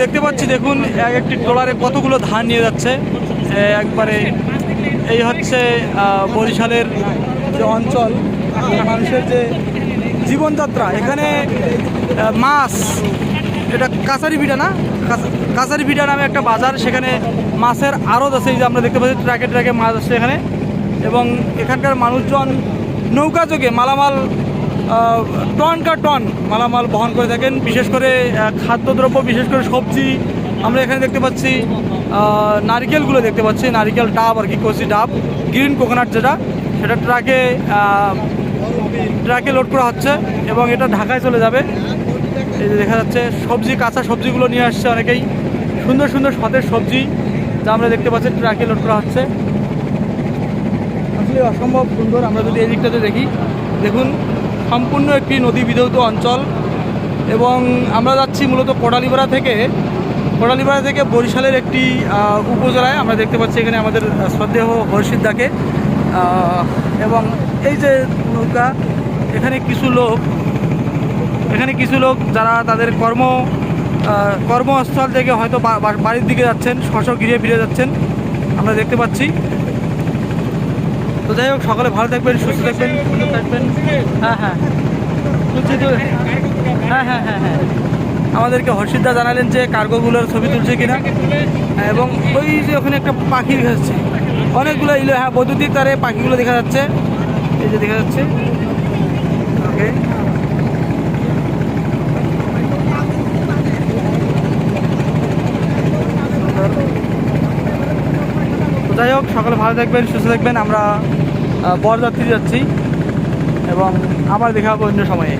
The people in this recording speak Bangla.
দেখতে পাচ্ছি, দেখুন, এক একটি ট্রলারে কতগুলো ধান নিয়ে যাচ্ছে। একবারে এই হচ্ছে বরিশালের যে অঞ্চল মানুষের যে জীবনযাত্রা, এখানে মাছ, এটা কাছারি ভিটা না? কাছারি ভিটা নামে একটা বাজার, সেখানে মাছের আড়ত আছে, এই যে আমরা দেখতে পাচ্ছি, ট্রাকে ট্রাকে মাছ আসছে এখানে। এবং এখানকার মানুষজন নৌকা যোগে মালামাল টন কা টন মালামাল বহন করে থাকেন, বিশেষ করে খাদ্যদ্রব্য, বিশেষ করে সবজি। আমরা এখানে দেখতে পাচ্ছি নারিকেলগুলো দেখতে পাচ্ছি, নারিকেল ডাব আর কি, কচি ডাব, গ্রিন কোকোনাট যেটা, সেটা ট্রাকে ট্রাকে লোড করা হচ্ছে এবং এটা ঢাকায় চলে যাবে। এই যে দেখা যাচ্ছে, সবজি, কাঁচা সবজিগুলো নিয়ে আসছে অনেকেই। সুন্দর সুন্দর সতেজ সবজি যা আমরা দেখতে পাচ্ছি, ট্রাকে লোড করা হচ্ছে। আসলে অসম্ভব সুন্দর, আমরা যদি এই দিকটাতে দেখি, দেখুন সম্পূর্ণ একটি নদী বিধৌত অঞ্চল এবং আমরা যাচ্ছি মূলত কোটালিপাড়া থেকে। কোটালিপাড়া থেকে বরিশালের একটি উপজেলায় আমরা দেখতে পাচ্ছি এখানে আমাদের আহ, শ্রদ্ধেয় এবং এই যে নৌকা এখানে কিছু লোক এখানে কিছু লোক যারা তাদের কর্ম কর্মস্থল থেকে হয়তো বাড়ির দিকে যাচ্ছেন শশ ঘিরে ফিরে যাচ্ছেন। আমরা দেখতে পাচ্ছি। তো যাই হোক সকালে ভালো থাকবেন সুস্থ থাকবেন সুন্দর থাকবেন। হ্যাঁ হ্যাঁ। হ্যাঁ হ্যাঁ হ্যাঁ হ্যাঁ। আমাদেরকে হর্ষিদা জানালেন যে কার্গোগুলোর ছবি তুলছে কিনা। হ্যাঁ, এবং ওই যে ওখানে একটা পাখি দেখা অনেকগুলো ইলো হ্যাঁ বৈদ্যুতিক তারে পাখিগুলো দেখা যাচ্ছে। এই যে দেখা যাচ্ছে। ওকে তো যাই হোক, সকালে ভালো থাকবেন, সুস্থ থাকবেন। আমরা বরযাত্রী যাচ্ছি এবং আবার দেখা হবে অন্য সময়ে।